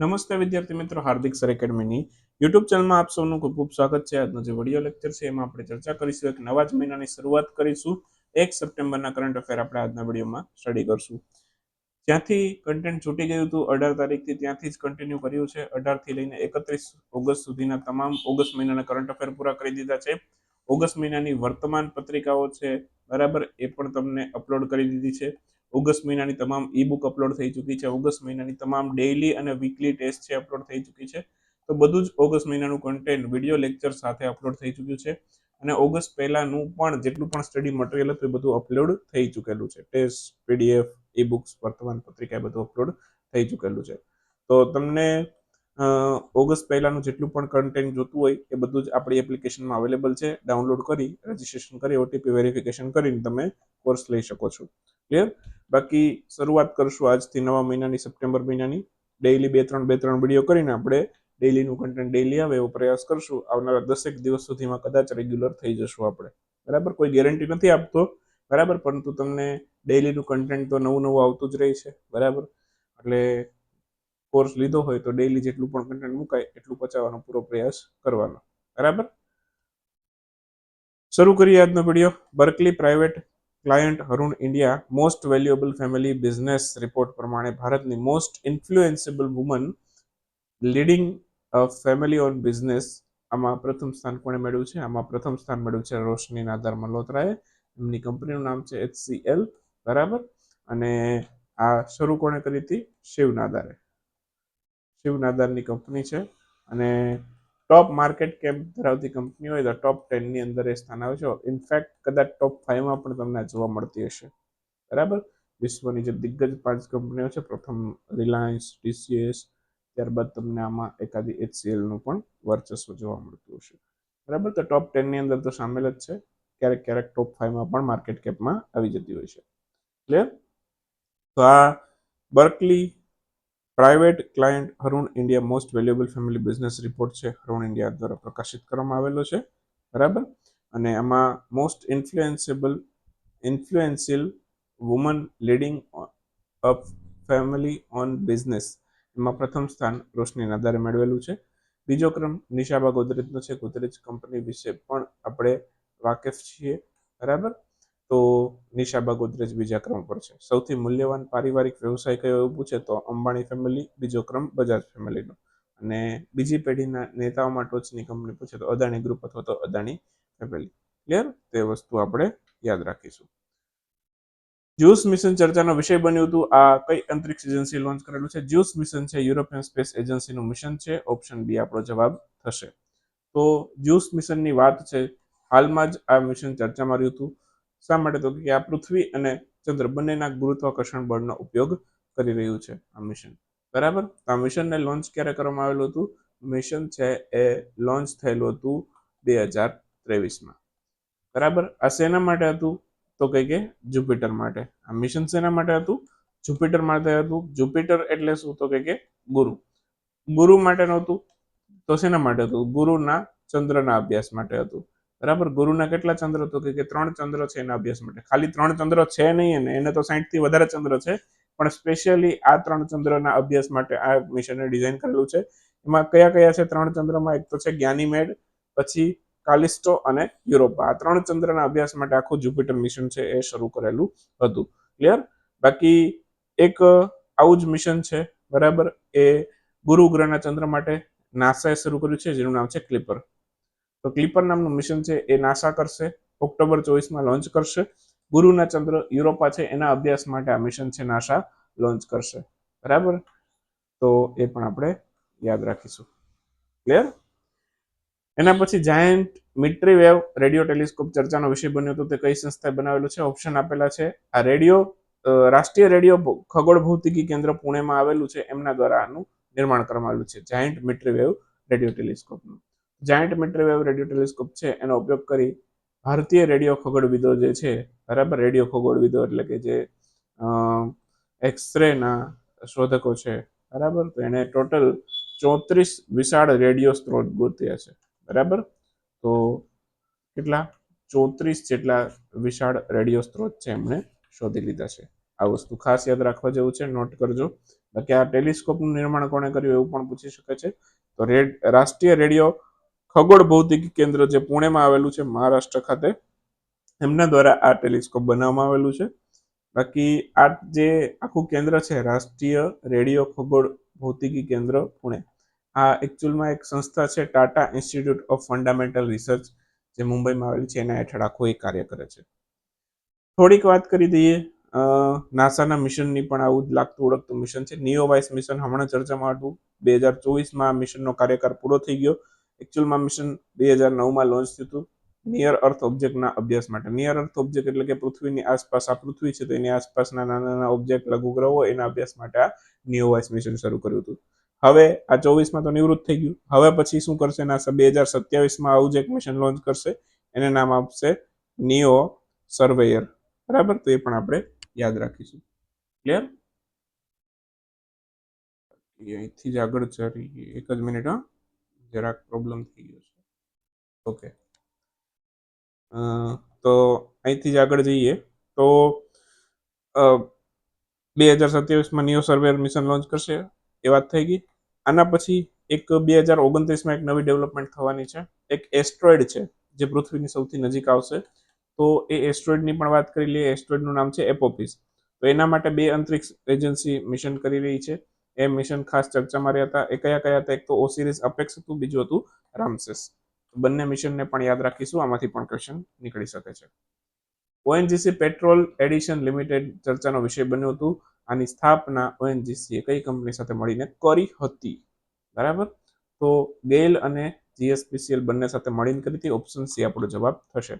નમસ્તે વિદ્યાર્થી મિત્રો, હાર્દિક સર એકેડમીની યુટ્યુબ ચેનલમાં આપ સૌનું ખૂબ ખૂબ સ્વાગત છે. આજનો જે વીડિયો લેક્ચર છે એમાં આપણે ચર્ચા કરીશું એક નવા જ મહિનાની શરૂઆત કરીશું. એક સપ્ટેમ્બરના કરંટ અફેર આપણે આજના વિડીયોમાં સ્ટડી કરશું. જ્યાંથી કન્ટેન્ટ છૂટી ગયું હતું, અઢાર તારીખથી ત્યાંથી જ કન્ટિન્યુ કર્યું છે. અઢારથી લઈને એકત્રીસ ઓગસ્ટ સુધીના તમામ ઓગસ્ટ મહિનાના કરંટ અફેર પૂરા કરી દીધા છે. ઓગસ્ટ મહિનાની વર્તમાન પત્રિકાઓ છે, બરાબર, એ પણ તમને અપલોડ કરી દીધી છે. ઓગસ્ટ મહિનાની તમામ ઈ બુક અપલોડ થઈ ચૂકી છે, ઓગસ્ટ મહિનાની તમામ ડેઇલી અને વીકલી ટેસ્ટ છે અપલોડ થઈ ચૂકી છે. તો બધું જ ઓગસ્ટ મહિનાનું કન્ટેન્ટ વીડિયો લેક્ચર સાથે અપલોડ થઈ ચૂક્યું છે અને ઓગસ્ટ પહેલાનું પણ જેટલું પણ સ્ટડી મટીરિયલ હતું એ બધું અપલોડ થઈ ચૂકેલું છે. ટેસ્ટ પીડીએફ ઈ બુક્સ વર્તમાન પત્રિકા એ બધું અપલોડ થઈ ચૂકેલું છે. તો તમને ઓગસ્ટ પહેલાનું જેટલું પણ કન્ટેન્ટ જોતું હોય એ બધું જ આપણી એપ્લિકેશનમાં અવેલેબલ છે. ડાઉનલોડ કરી રજીસ્ટ્રેશન કરી ઓટીપી વેરિફિકેશન કરીને તમે કોર્સ લઈ શકો છો. ક્લિયર બાકી શરૂઆત કરશું આજથી નવા મહિનાની સપ્ટેમ્બર મહિનાની. ડેઈલી બે ત્રણ બે ત્રણ વીડિયો કરીને આપણે ડેઈલીનું કન્ટેન્ટ ડેઈલી આવે એવો પ્રયાસ કરશું. આવનારા દસેક દિવસ સુધીમાં કદાચ રેગ્યુલર થઈ જશું આપણે. બરાબર? કોઈ ગેરંટી નથી આપતો. બરાબર? પરંતુ તમને ડેઈલીનું કન્ટેન્ટ તો નવું નવું આવતું જ રહે છે. બરાબર? એટલે કોર્સ લીધો હોય તો ડેઈલી જેટલું પણ કન્ટેન્ટ મુકાય, એટલું પચાવવાનો પૂરો પ્રયાસ કરવાનો. બરાબર? શરૂ કરીએ આજનો video Barclay private client Hurun India most valuable family business report પ્રમાણે ભારતની most influenceable woman leading family on business આમાં પ્રથમ સ્થાન કોણે મેળવ્યું છે? આમાં પ્રથમ સ્થાન મેળવ્યું છે રોશની નાદર મલ્હોત્રાએ એમની કંપનીનું નામ છે એચસીએલ બરાબર? અને આ શરૂ કોણે કરી હતી? શિવનાદારે. શિવનાદારની કંપની છે. અને ટોપ માર્કેટ કેપ ધરાવતી કંપની હોય તો ટોપ ટેનની અંદર એ સ્થાન આવે છે. ઇનફેક્ટ કદાચ ટોપ ફાઇવમાં પણ તમને જોવા મળતી હશે. બરાબર? વિશ્વની જે દિગ્ગજ પાંચ કંપનીઓ છે, પ્રથમ રિલાયન્સ ટીસીએસ ત્યારબાદ તમને આમાં એકાદી એચસીએલનું પણ વર્ચસ્વ જોવા મળતું હશે. બરાબર? તો ટોપ ટેનની અંદર તો સામેલ જ છે. ક્યારેક ક્યારેક ટોપ ફાઇવમાં પણ માર્કેટ કેપમાં આવી જતી હોય છે. ક્લિયર તો આ Barclay private client Hurun India most valuable family business report છે, હરુણ ઇન્ડિયા દ્વારા પ્રકાશિત કરવામાં આવેલો છે. બરાબર? અને આમાં most influenceable influential woman leading up family on business એમાં પ્રથમ સ્થાન રોશની નાદારે મેળવેલું છે. બીજો ક્રમ નિશાબા ગોદરેજનો છે. ગોદરેજ કંપની વિશે પણ આપણે વાકેફ છીએ. બરાબર? તો નિશાબા ગોદરેજ બીજા ક્રમ પર છે. સૌથી મૂલ્યવાન પારિવારિક વ્યવસાય કયો એવું પૂછે તો અંબાણી ફેમિલી બીજો ક્રમ બજાજ ફેમિલીનો અને બીજી પેઢીના નેતાઓમાં ટોચની કંપની પૂછે તો અદાણી ગ્રુપ અથવા તો અદાણી ફેમિલી ક્લિયર તે વસ્તુ આપણે યાદ રાખીશું. જ્યુસ મિશન ચર્ચાનો વિષય બન્યું હતું. આ કઈ અંતરિક્ષ એજન્સી લોન્ચ કરેલું છે? જ્યુસ મિશન છે, યુરોપિયન સ્પેસ એજન્સીનું મિશન છે. ઓપ્શન બી આપણો જવાબ થશે. તો જ્યુસ મિશનની વાત છે. હાલમાં જ આ મિશન ચર્ચામાં રહ્યું હતું. શા માટે તો કે આ પૃથ્વી અને ચંદ્ર બંનેના ગુરુત્વાકર્ષણ બળનો ઉપયોગ કરી રહ્યું છે આ મિશન બરાબર? તો આ મિશનને લોન્ચ ક્યારે કરવામાં આવેલું હતું? મિશન છે એ લોન્ચ થયેલું હતું બે હજાર ત્રેવીસમાં. બરાબર? આ શેના માટે હતું? તો કહી કે જુપિટર માટે. આ મિશન શેના માટે હતું? જુપિટર માટે હતું. જુપિટર એટલે શું? તો કે ગુરુ. ગુરુ માટે નહોતું. તો શેના માટે હતું? ગુરુના ચંદ્રના અભ્યાસ માટે હતું. બરાબર? ગુરુના કેટલા ચંદ્ર તો કે ત્રણ ચંદ્ર છે એના અભ્યાસ માટે. ખાલી ત્રણ ચંદ્ર છે નહીં અને એને તો સાહીઠથી વધારે ચંદ્ર છે. પણ સ્પેશિયલી આ ત્રણ ચંદ્રના અભ્યાસ માટે આ મિશનને ડિઝાઇન કરેલું છે. એમાં કયા કયા છે ત્રણ ચંદ્રમાં? એક તો છે જ્ઞાનીમેડ પછી કાલિસ્ટો અને યુરોપા. આ ત્રણ ચંદ્રના અભ્યાસ માટે આખું જુપિટર મિશન છે એ શરૂ કરેલું હતું. ક્લિયર બાકી એક આવું જ મિશન છે, બરાબર? એ ગુરુ ગ્રહના ચંદ્ર માટે નાસાએ શરૂ કર્યું છે, જેનું નામ છે ક્લિપર તો ક્લિપર નામનું મિશન છે, એ નાસા કરશે ઓક્ટોબર ચોવીસમાં લોન્ચ કરશે. ગુરુના ચંદ્ર યુરોપા છે, એના અભ્યાસ માટે આ મિશન છે નાસા લોન્ચ કરશે. બરાબર? તો એ પણ આપણે યાદ રાખીશું. ક્લિયર એના પછી જાયન્ટ મિટ્રી વેવ રેડિયો ટેલિસ્કોપ ચર્ચાનો વિષય બન્યો હતો તે કઈ સંસ્થાએ બનાવેલું છે? ઓપ્શન આપેલા છે. આ રેડિયો રાષ્ટ્રીય રેડિયો ખગોળ ભૌતિકી કેન્દ્ર પુણેમાં આવેલું છે, એમના દ્વારા આનું નિર્માણ કરવામાં આવેલું છે. જાયન્ટ મિટ્રી વેવ રેડિયો ટેલિસ્કોપનું. જાયન્ટ મિટ્રી રેડિયો ટેલિસ્કોપ છે, એનો ઉપયોગ કરી ભારતીય રેડિયો ખગોળવિદો જે છે, બરાબર રેડિયો ખગોળવિદો એટલે કે જે એક્સરેના શોધકો છે, બરાબર? તો એને ટોટલ ચોત્રીસ વિશાળ રેડિયો સ્ત્રોત ગોત્યા છે, બરાબર? તો કેટલા? ચોત્રીસ જેટલા વિશાળ રેડિયો સ્ત્રોત છે એમણે શોધી લીધા છે. આ વસ્તુ ખાસ યાદ રાખવા જેવું છે નોટ કરજો. બાકી આ ટેલિસ્કોપનું નિર્માણ કોણે કર્યું એવું પણ પૂછી શકે છે. તો રેડ, રાષ્ટ્રીય રેડિયો ખગોળ ભૌતિક કેન્દ્ર જે પુણેમાં આવેલું છે મહારાષ્ટ્ર ખાતે, એમના દ્વારા આ ટેલિસ્કોપ બનાવવામાં આવેલું છે. બાકી આ જે આખું કેન્દ્ર છે, રાષ્ટ્રીય રેડિયો ખગોળ ભૌતિકી કેન્દ્ર પુણે, આ એકચ્યુઅલમાં એક સંસ્થા છે, Tata institute of fundamental research, જે મુંબઈમાં આવેલી છે, એના હેઠળ આખું એ કાર્ય કરે છે. થોડીક વાત કરી દઈએ નાસાના મિશનની પણ આવું જ લાગતું ઓળખતું મિશન છે. નિયો વાઇસ મિશન હમણાં ચર્ચામાં હતું. બે હજાર ચોવીસમાં મિશનનો કાર્યકાળ પૂરો થઈ ગયો. એકચ્યુઅલમાં મિશન બે હજાર નવમાં લોન્ચ થયું હતું. નિયર અર્થ ઓબ્જેક્ટના અભ્યાસ માટે. નિયર અર્થ ઓબ્જેક્ટ એટલે કે પૃથ્વીની આસપાસ, આ પૃથ્વી છે તો એની આસપાસના નાના નાના ઓબ્જેક્ટ લઘુગ્રહો એના અભ્યાસ માટે આ નિયો વાઇસ મિશન શરૂ કર્યું હતું. હવે આ ચોવીસમાં તો નિવૃત્ત થઈ ગયું. હવે પછી શું કરશે? નાસા બે હજાર સત્યાવીસમાં આવું જ એક મિશન લોન્ચ કરશે. એને નામ આપશે નિયો સર્વેયર બરાબર? તો એ પણ આપણે યાદ રાખીશું. ક્લિયર અહીંથી જ આગળ જરી એક જ મિનિટ હા. જરાક પ્રોબ્લેમ થઈ ગયો છે. ઓકે તો અહીંથી જ આગળ જઈએ. તો બે હજાર સત્યાવીસમાં નિયો સર્વેર મિશન લોન્ચ કરશે, એ વાત થઈ ગઈ. આના પછી એક બે હજાર ઓગણત્રીસમાં એક નવી ડેવલપમેન્ટ થવાની છે. એક એસ્ટ્રોઇડ છે, જે પૃથ્વીની સૌથી નજીક આવશે. તો એ એસ્ટ્રોઇડની પણ વાત કરી લઈએ. એસ્ટ્રોઇડનું નામ છે એપોપિસ. તો એના માટે બે અંતરિક્ષ એજન્સી મિશન કરી રહી છે. એ મિશન ખાસ ચર્ચામાં રહ્યા હતા. એ કયા કયા હતા? એક તો ઓસિરિસ અપેક્ષ હતું, બીજું હતું રામસેસ. બંને મિશનને પણ યાદ રાખીશું. આમાંથી પણ ક્વેશ્ચન નીકળી શકે છે. ઓએનજીસી પેટ્રોલ એડિશન લિમિટેડ ચર્ચાનો વિષય બન્યું હતું. આની સ્થાપના ઓએનજીસીએ કઈ કંપની સાથે મળીને કરી હતી? બરાબર? તો ગેલ અને જીએસપીસીએલ બંને સાથે મળીને કરી હતી. ઓપ્શન સી આપણો જવાબ થશે.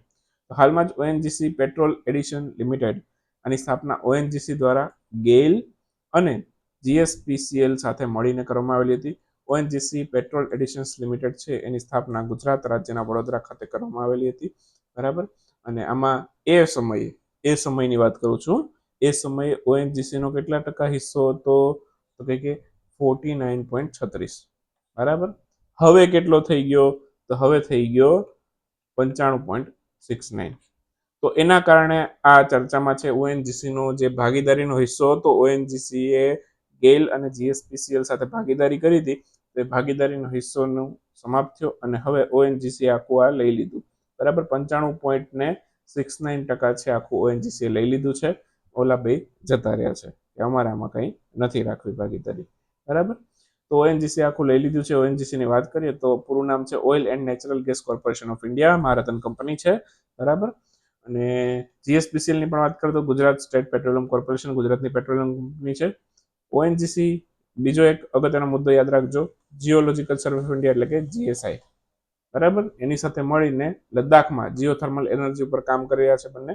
હાલમાં જ ઓએનજીસી પેટ્રોલ એડિશન લિમિટેડ આની સ્થાપના ઓએનજીસી દ્વારા ગેલ અને જીએસપીસીએલ સાથે મળીને કરવામાં આવેલી હતી. ઓએનજીસી પેટ્રોલ એડિશન્સ લિમિટેડ છે, એની સ્થાપના ગુજરાત રાજ્યના વડોદરા ખાતે કરવામાં આવેલી હતી. બરાબર? અને આમાં એ સમયે, એ સમયની વાત કરું છું. એ સમયે ઓએનજીસીનો કેટલા ટકા હિસ્સો હતો? તો કે ફોર્ટી નાઇન પોઈન્ટ છત્રીસ. બરાબર? હવે કેટલો થઈ ગયો? તો હવે થઈ ગયો પંચાણું પોઈન્ટ સિક્સ નાઇન. તો એના કારણે આ ચર્ચામાં છે, ઓએનજીસીનો જે ભાગીદારીનો હિસ્સો હતો, ઓએનજીસીએ ગેલ અને જીએસપીસીએલ સાથે ભાગીદારી કરી હતી. તે ભાગીદારીનો હિસ્સોનું સમાપ્ત થયો અને હવે ઓએનજીસી આખું આ લઈ લીધું. બરાબર પંચાણું પોઈન્ટ ને સિક્સ નાઇન ટકા છે આખું ઓએનજીસી લઈ લીધું છે. ઓલા બે જતા રહ્યા છે. કે અમારે આમાં કંઈ નથી રાખવી ભાગીદારી. બરાબર? તો ઓએનજીસી આખું લઈ લીધું છે. ઓએનજીસીની વાત કરીએ તો પૂરું નામ છે oil and natural gas corporation of India. Maharatna company છે. બરાબર? અને જીએસપીસીએલની પણ વાત કરીએ તો ગુજરાત સ્ટેટ પેટ્રોલિયમ કોર્પોરેશન ગુજરાતની પેટ્રોલિયમ કંપની છે. ઓએનજીસી બીજો એક અગત્યનો મુદ્દો યાદ રાખજો જીઓલોજીકલ સર્વે ઓફ ઇન્ડિયા એટલે કે જીએસઆઈ બરાબર? એની સાથે મળીને લદ્દાખમાં જીઓથર્મલ એનર્જી ઉપર કામ કરી રહ્યા છે બંને.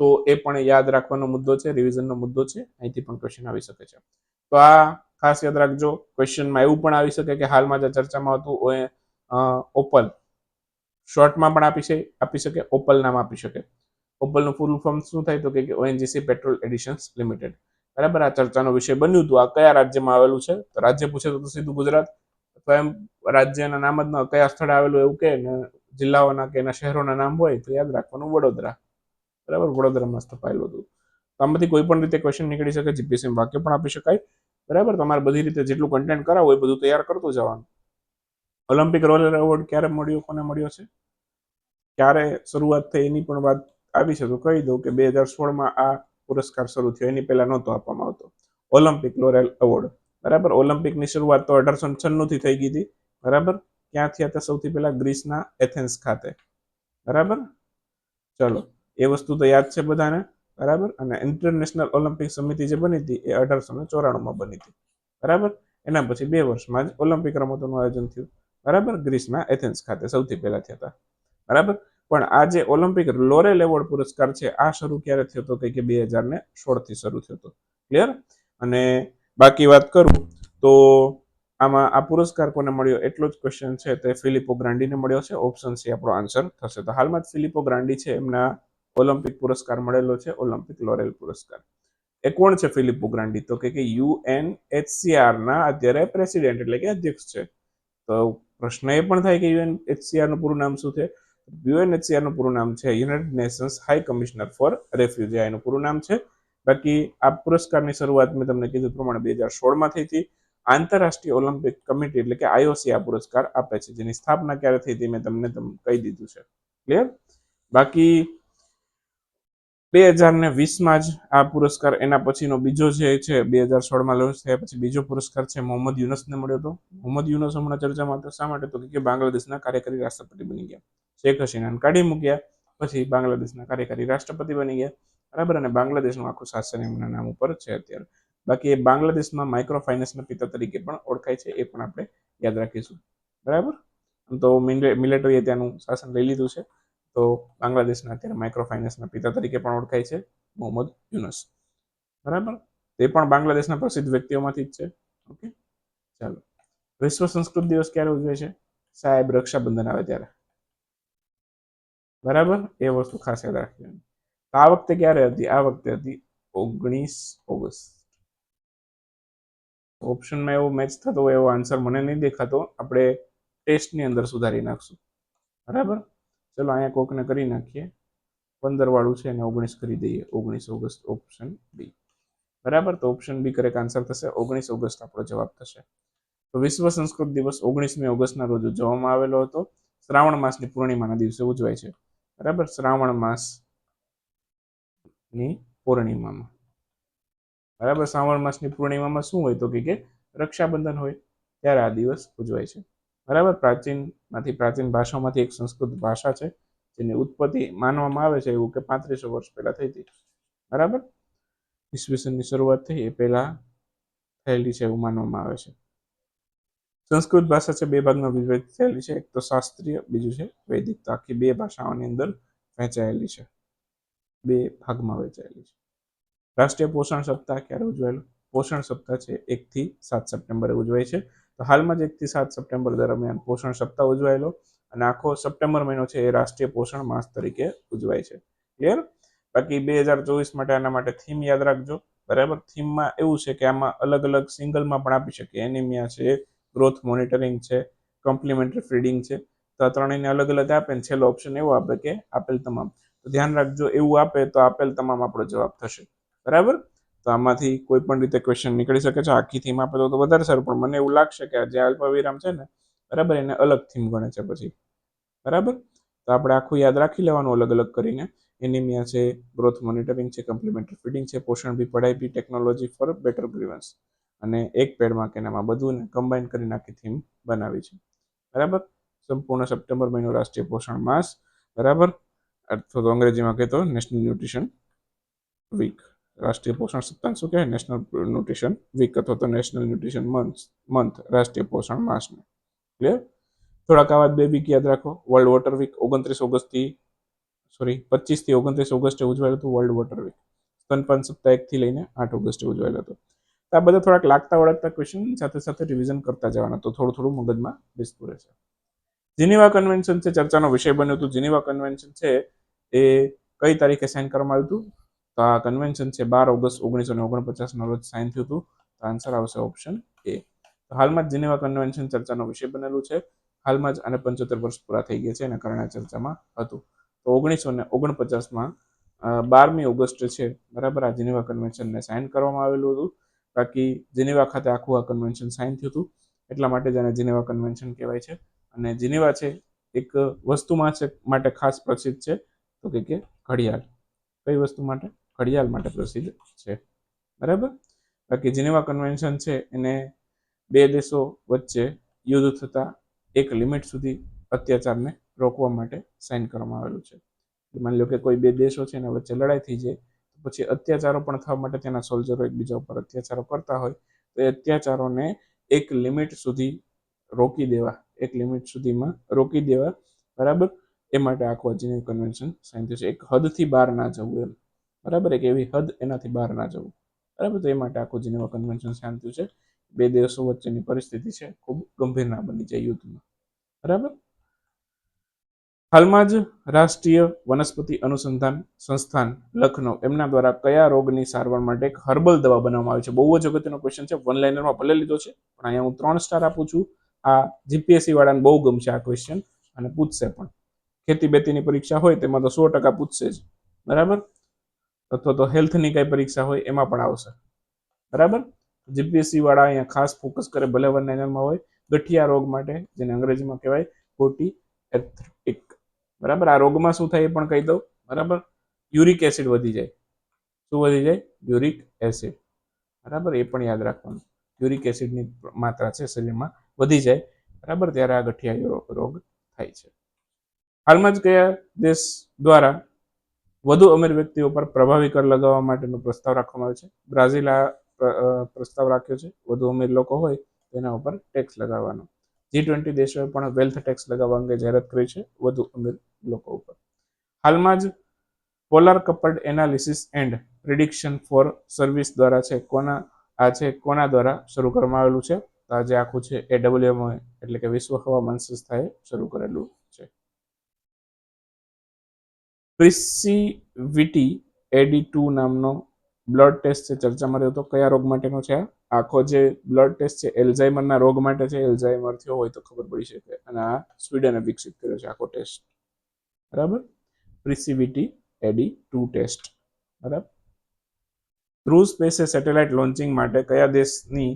તો એ પણ યાદ રાખવાનો મુદ્દો છે રિવિઝનનો મુદ્દો છે. અહીંથી પણ ક્વેશ્ચન આવી શકે છે. તો આ ખાસ યાદ રાખજો ક્વેશ્ચનમાં એવું પણ આવી શકે કે હાલમાં જે ચર્ચામાં હતું ઓપલ શોર્ટમાં પણ આપી છે, આપી શકે ઓપલ નામ આપી શકે. ઓપલનું ફૂલ ફોર્મ શું થાય તો કે ઓએનજીસી પેટ્રોલ એડિશન્સ લિમિટેડ બરાબર? આ ચર્ચાનો વિષય બન્યું હતું. આ કયા રાજ્યમાં આવેલું છે? તો રાજ્ય પૂછે તો સીધું ગુજરાત. અથવા એમ રાજ્યના નામ જ કયા સ્થળે આવેલું એવું કે જિલ્લાઓના કે એના શહેરોના નામ હોય તો યાદ રાખવાનું વડોદરા. બરાબર? વડોદરામાં સ્થપાયેલું હતું. આમાંથી કોઈ પણ રીતે ક્વેશ્ચન નીકળી શકે જીપીએસસી વાક્ય પણ આપી શકાય. બરાબર? તમારે બધી રીતે જેટલું કન્ટેન્ટ કરાવો એ બધું તૈયાર કરતું જવાનું. ઓલિમ્પિક રોલર એવોર્ડ ક્યારે મળ્યો, કોને મળ્યો છે? ક્યારે શરૂઆત થઈ એની પણ વાત આવી છે. તો કહી દઉં કે બે હજાર સોળમાં આ પુરસ્કાર શરૂ થયો, એની પહેલા નહોતો આપવામાં આવતો. ઓલિમ્પિક લોરેલ એવોર્ડ બરાબર? ઓલિમ્પિકની શરૂઆત તો અઢારસો છન્નુંથી થઈ ગઈ હતી. બરાબર? ક્યાંથી હતા સૌથી પહેલા? ગ્રીસના એથેન્સ ખાતે. બરાબર? ચલો, એ વસ્તુ તો યાદ છે બધાને. બરાબર? અને ઇન્ટરનેશનલ ઓલિમ્પિક સમિતિ જે બની હતી, એ અઢારસો ને ચોરાણુંમાં બની હતી. બરાબર? એના પછી બે વર્ષમાં જ ઓલિમ્પિક રમતોનું આયોજન થયું. બરાબર? ગ્રીસના એથેન્સ ખાતે સૌથી પહેલા થયા હતા. બરાબર? પણ આ જે ઓલિમ્પિક લોરેલ એવોર્ડ પુરસ્કાર છે, આ શરૂ ક્યારે થયો હતો કે બે હજાર ને સોળથી શરૂ થયો હતો ક્લિયર અને બાકી વાત કરું તો આમાં આ પુરસ્કાર કોને મળ્યો એટલો જ ક્વેશ્ચન છે તે ફિલિપો ગ્રાન્ડીને મળ્યો છે. ઓપ્શન સી આપણો આન્સર થશે. તો હાલમાં જ ફિલિપો ગ્રાન્ડી છે, એમના ઓલિમ્પિક પુરસ્કાર મળેલો છે ઓલિમ્પિક લોરેલ પુરસ્કાર. એ કોણ છે ફિલિપો ગ્રાન્ડી તો કે યુએન ના અત્યારે પ્રેસિડેન્ટ એટલે કે અધ્યક્ષ છે. તો પ્રશ્ન એ પણ થાય કે યુએન એચસીઆરનું પૂરું નામ શું છે? યુએનએચસીઆરનું પૂરું નામ છે united nations high commissioner for refugee એનું પૂરું નામ છે. બાકી આ પુરસ્કારની શરૂઆત મેં તમને કીધું પ્રમાણે બે હજાર સોળમાં થઈ હતી. આંતરરાષ્ટ્રીય ઓલિમ્પિક કમિટી એટલે કે આઈઓસી આ પુરસ્કાર આપે છે, જેની સ્થાપના ક્યારે થઈ હતી મેં તમને કહી દીધું છે. ક્લિયર? બાકી બે હજાર ને વીસમાં જ આ પુરસ્કાર એના પછીનો બીજો જે છે બે હજાર સોળમાં લોન્ચ થયા પછી બીજો પુરસ્કાર છે મોહમ્મદ યુનસને મળ્યો હતો. મોહમ્મદ યુનસ હમણાં ચર્ચામાં હતા, શા માટે? તો કે બાંગ્લાદેશના કાર્યકારી રાષ્ટ્રપતિ બની ગયા. શેખ હસીનાને કાઢી મૂક્યા. પછી બાંગ્લાદેશના કાર્યકારી રાષ્ટ્રપતિ બની ગયા. બરાબર, અને બાંગ્લાદેશનું આખું શાસન એમના નામ ઉપર છે અત્યારે. બાકી એ બાંગ્લાદેશમાં માઇક્રો ફાઇનાન્સના પિતા તરીકે પણ ઓળખાય છે, એ પણ આપણે યાદ રાખીશું. બરાબર? તો મિલિટરીએ ત્યાંનું શાસન લઈ લીધું છે. તો બાંગ્લાદેશના અત્યારે માઇક્રો ફાઇનાન્સના પિતા તરીકે પણ ઓળખાય છે, મોહમ્મદ યુનસ. બરાબર? તે પણ બાંગ્લાદેશના પ્રસિદ્ધ વ્યક્તિઓમાંથી જ છે. ઓકે? ચાલો. વિશ્વ સંસ્કૃત દિવસ ક્યારે ઉજવે છે? સાહેબ, રક્ષાબંધન આવે ત્યારે. બરાબર? એ વસ્તુ ખાસ યાદ રાખજો આ વખતે ક્યારે હતી? આ વખતે હતી ઓગણીસ ઓગસ્ટ. ઓપ્શનમાં એવો મેચ થતો હોય એવો આન્સર મને નહીં દેખાતો. આપણે ટેસ્ટની અંદર સુધારી નાખશું. બરાબર? ચલો, અહીંયા કોકને કરી નાખીએ. પંદર વાળું છે અને ઓગણીસ કરી દઈએ. ઓગણીસ ઓગસ્ટ ઓપ્શન બી બરાબર? તો ઓપ્શન બી કરેક્ટ આન્સર થશે. ઓગણીસ ઓગસ્ટ આપણો જવાબ થશે. તો વિશ્વ સંસ્કૃત દિવસ ઓગણીસમી ઓગસ્ટના રોજ ઉજવવામાં આવેલો હતો. શ્રાવણ માસની પૂર્ણિમાના દિવસે ઉજવાય છે. બરાબર? શ્રાવણ માસની પૂર્ણિમામાં. બરાબર? શ્રાવણ માસની પૂર્ણિમામાં શું હોય તો કે રક્ષાબંધન હોય, ત્યારે આ દિવસ ઉજવાય છે. બરાબર? પ્રાચીનમાંથી, પ્રાચીન ભાષામાંથી એક સંસ્કૃત ભાષા છે, જેની ઉત્પત્તિ માનવામાં આવે છે એવું કે પાંત્રીસો વર્ષ પહેલા થઈ હતી. બરાબર? ઈસવીસનની શરૂઆત થઈ એ પહેલા થયેલી છે એવું માનવામાં આવે છે. સંસ્કૃત ભાષા છે, બે ભાગમાં વિભાજિત થયેલી છે. એક તો શાસ્ત્રીય, બીજું છે વૈદિક. તો આખી બે ભાષાઓની અંદર વહેંચાયેલી છે. બે ભાગમાં વહેંચાયેલી છે. રાષ્ટ્રીય પોષણ સપ્તાહ ક્યારે ઉજવાયેલો? પોષણ સપ્તાહ છે, એકથી સાત સપ્ટેમ્બરે ઉજવાય છે. તો હાલમાં જ એકથી સાત સપ્ટેમ્બર દરમિયાન પોષણ સપ્તાહ ઉજવાયેલો અને આખો સપ્ટેમ્બર મહિનો છે એ રાષ્ટ્રીય પોષણ માસ તરીકે ઉજવાય છે. ક્લિયર બાકી બે હજાર ચોવીસ માટે આના માટે થીમ યાદ રાખજો. બરાબર? થીમમાં એવું છે કે આમાં અલગ અલગ સિંગલમાં પણ આપી શકીએ. એનિમિયા છે ગ્રોથ મોનિટરિંગ છે કોમ્પ્લિમેન્ટરી ફીડિંગ છે, તો આ ત્રણેયને અલગ અલગ આપે ને છેલ્લો ઓપ્શન એવો આપે કે આપેલ તમામ. તો ધ્યાન રાખજો, એવું આપે તો આપેલ તમામ આપણો જવાબ થશે. બરાબર? તો આમાંથી કોઈ પણ રીતે ક્વેશ્ચન નીકળી શકે છે, આખી થીમ આપે તો વધારે સારું, પણ મને એવું લાગશે કે જે અલ્પવિરામ છે ને, બરાબર, એને અલગ થીમ ગણે છે પછી. બરાબર? તો આપણે આખું યાદ રાખી લેવાનું અલગ અલગ કરીને. એનિમિયા છે ગ્રોથ મોનિટરિંગ છે કમ્પ્લિમેન્ટરી ફીડિંગ છે, પોષણ બી, પઢાઈ બી ટેકનોલોજી ફોર બેટર ગ્રીવન્સ અને એક પેડમાં કે એનામાં બધું કમ્બાઈન કરી નાખી થીમ બનાવી છે. બરાબર? સંપૂર્ણ સપ્ટેમ્બર મહિનો રાષ્ટ્રીય પોષણ માસ. બરાબર? અથવા તો અંગ્રેજીમાં કહેતો નેશનલ ન્યુટ્રિશન વીક રાષ્ટ્રીય પોષણ સપ્તાહ શું કહેવાય? નેશનલ ન્યુટ્રિશન વીક અથવા તો નેશનલ ન્યુટ્રિશન મંથ મંથ રાષ્ટ્રીય પોષણ માસને. ક્લિયર થોડાક આવા બે વીક યાદ રાખો. વર્લ્ડ વોટર વીક ઓગણત્રીસ ઓગસ્ટથી સોરી પચીસથી ઓગણત્રીસ ઓગસ્ટે ઉજવાયેલું હતું વર્લ્ડ વોટર વીક સ્તનપાન સપ્તાહ એકથી લઈને આઠ ઓગસ્ટે ઉજવાયેલું હતો. આ બધા થોડાક લાગતા વળગતા ક્વેશ્ચન સાથે સાથે રિવિઝન કરતા જવાના. તો થોડું થોડું મગજમાં બેસતું રહેશે. જીનીવા કન્વેન્શન છે, ચર્ચાનો વિષય બન્યો હતું જીનીવા કન્વેન્શન છે એ કઈ તારીખે સાઇન કરવામાં આવ્યું હતું? તો આ કન્વેન્શન છે બાર ઓગસ્ટ ઓગણીસો ને ઓગણપચાસના રોજ સાઇન થયું હતું. તો આન્સર આવશે ઓપ્શન એ તો હાલમાં જ જીનેવા કન્વેન્શન ચર્ચાનો વિષય બનેલું છે. હાલમાં જ આને પંચોતેર વર્ષ પૂરા થઈ ગયા છે, એના કારણે ચર્ચામાં હતું. તો ઓગણીસો ને ઓગણપચાસમાં બારમી ઓગસ્ટ છે, બરાબર આ જીનેવા કન્વેન્શનને સાઇન કરવામાં આવેલું હતું. બાકી જીનેવા ખાતે આખું આ કન્વેન્શન સાઇન થયું હતું. એટલા માટે જ આને જીનેવા કન્વેન્શન કહેવાય છે. અને જીનેવા છે એક વસ્તુમાં છે માટે ખાસ પ્રસિદ્ધ છે. તો કે ઘડિયાળ. કઈ વસ્તુ માટે? ઘડિયાળ માટે પ્રસિદ્ધ છે. બરાબર? બાકી જીનેવા કન્વેન્શન છે એને બે દેશો વચ્ચે યુદ્ધ થતા એક લિમિટ સુધી અત્યાચારને રોકવા માટે સાઇન કરવામાં આવેલું છે. માની લો કે કોઈ બે દેશો છે એના વચ્ચે લડાઈ થઈ જાય પછી અત્યાચારો પણ થવા માટે તેના સોલ્જરો એકબીજા ઉપર અત્યાચારો કરતા હોય, તો એ અત્યાચારોને એક લિમિટ સુધી રોકી દેવા, એક લિમિટ સુધીમાં રોકી દેવા, બરાબર? એ માટે આખું અજીનેવ કન્વેન્શન સાઇન થયું છે. એક હદથી બહાર ના જવું એમ, બરાબર? એક એવી હદ એનાથી બહાર ના જવું, બરાબર? તો એ માટે આખું જીનેવા કન્વેન્શન સાઇન છે. બે દેશો વચ્ચેની પરિસ્થિતિ છે, ખૂબ ગંભીર ના બની જાય યુદ્ધમાં, બરાબર? હાલમાં જ રાષ્ટ્રીય વનસ્પતિ અનુસંધાન સંસ્થાન લખનૌ એમના દ્વારા કયા રોગની સારવાર માટે એક હર્બલ દવા બનાવવામાં આવી છે? બહુ જ અગત્યનો ક્વેશ્ચન છે. વન લાઇનરમાં ભલે લીધો છે, પણ અહીંયા હું ત્રણ સ્ટાર આપું છું. આ જીપીએસસી વાળાને બહુ ગમશે આ ક્વેશ્ચન અને પૂછશે પણ. ખેતી બેતીની પરીક્ષા હોય તેમાં તો સો ટકા પૂછશે જ. બરાબર? અથવા તો હેલ્થની કઈ પરીક્ષા હોય એમાં પણ આવશે. બરાબર? જીપીએસસી વાળા અહીંયા ખાસ ફોકસ કરે ભલે વન લાઇનરમાં હોય. ગઠિયા રોગ માટે, જેને અંગ્રેજીમાં કહેવાય કોટી એથ્રિક બરાબર? આ રોગમાં શું થાય એ પણ કહી દઉં. બરાબર? યુરિક એસિડ વધી જાય. શું વધી જાય? Uric acid. બરાબર? એ પણ યાદ રાખવાનું. યુરિક એસિડની માત્રા છે શરીરમાં વધી જાય. બરાબર? ત્યારે આ ગઠિયા રોગ થાય છે. હાલમાં જ કયા દેશ દ્વારા વધુ અમીર વ્યક્તિઓ પર પ્રભાવી કર લગાવવા માટેનો પ્રસ્તાવ રાખવામાં આવ્યો છે? બ્રાઝિલ આ પ્રસ્તાવ રાખ્યો છે. વધુ અમીર લોકો હોય તેના ઉપર ટેક્સ લગાવવાનો. જી ટ્વેન્ટી દેશોએ પણ વેલ્થ ટેક્સ લગાવવા અંગે જાહેરાત કરી છે. વધુ અમીર લોકો ઉપર. હાલમાં જ polar coupled analysis and prediction for service દ્વારા છે, કોના, આ છે, કોના દ્વારા શરૂ કરવામાં આવેલું છે? તો આ જે આખું છે એ ડબલ્યુએમઓ એટલે કે વિશ્વ હવામાન સંસ્થાએ શરૂ કરેલું છે. પ્રિસિવિટી એડી ટુ નામનો બ્લડ ટેસ્ટ છે, ચર્ચામાં રહ્યો હતો કયા રોગ માટેનો છે આ? આખો જે બ્લડ ટેસ્ટ છે એલ્ઝાઇમરના રોગ માટે છે એલ્ઝાઇમર થયો હોય તો ખબર પડી શકે. અને આ સ્વીડને વિકસિત કર્યો છે આખો ટેસ્ટ બરાબર? પ્રિસિવિટી એડી ટુ ટેસ્ટ બરાબર? ધ્રુવ સ્પેસે સેટેલાઇટ લોન્ચિંગ માટે કયા દેશની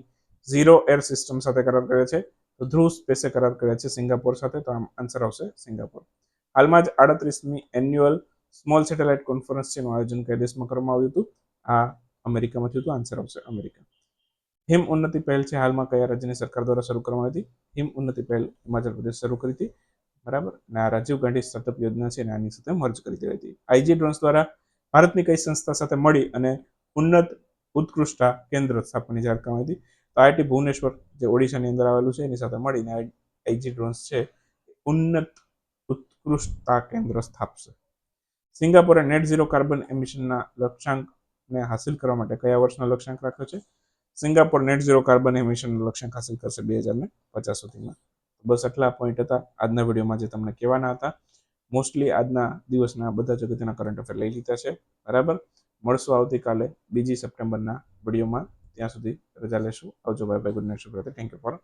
ઝીરો એર સિસ્ટમ સાથે કરાર કરે છે? તો ધ્રુવ સ્પેસે કરાર કરે છે સિંગાપોર સાથે. તો આમ આન્સર આવશે સિંગાપોર. હાલમાં જ આડત્રીસમી એન્યુઅલ સ્મોલ સેટેલાઇટ કોન્ફરન્સ છે, એનું આયોજન કયા દેશમાં કરવામાં આવ્યું હતું? આ અમેરિકામાં થયું હતું. આન્સર આવશે અમેરિકા. હિમ ઉન્નતિ પહેલ છે હાલમાં કયા રાજ્યની સરકાર દ્વારા શરૂ કરવામાં આવી હતી? હિમ ઉન્નતિ પહેલ હિમાચલ પ્રદેશ શરૂ કરી હતી. બરાબર? અને આ રાજીવ ગાંધી સ્ટાર્ટઅપ યોજના છે આની સાથે મર્જ કરી દેવાઈ હતી. આઈજી ડ્રોન્સ દ્વારા ભારતની કઈ સંસ્થા સાથે મળી અને ઉન્નત ઉત્કૃષ્ટતા કેન્દ્ર સ્થાપવાની જાહેર કરવામાં હતી? તો આઈઆઈટી ભુવનેશ્વર, જે ઓડિશાની અંદર આવેલું છે, એની સાથે મળીને આઈજી ડ્રોન્સ છે, ઉન્નત ઉત્કૃષ્ટતા કેન્દ્ર સ્થાપશે. સિંગાપોરે નેટ ઝીરો કાર્બન એમિશનના લક્ષ્યાંકને હાંસિલ કરવા માટે કયા વર્ષનો લક્ષ્યાંક રાખ્યો છે? સિંગાપોર નેટ ઝીરો કાર્બન એમિશનનો લક્ષ્યાંક હાંસિલ કરશે બે હજાર પચાસ સુધીમાં. બસ આટલા પોઈન્ટ હતા. આજના વિડીયોમાં જે તમને કહેવાના હતા મોસ્ટલી આજના દિવસના બધા જ અગત્યના કરંટ અફેર લઈ લીધા છે. બરાબર? મળશું આવતીકાલે બીજી સપ્ટેમ્બરના વિડીયોમાં. ત્યાં સુધી રજા લેશું. આવજો બાય બાય ગુડ નાઇટ શુભરાત્રી થેન્ક યુ ફોર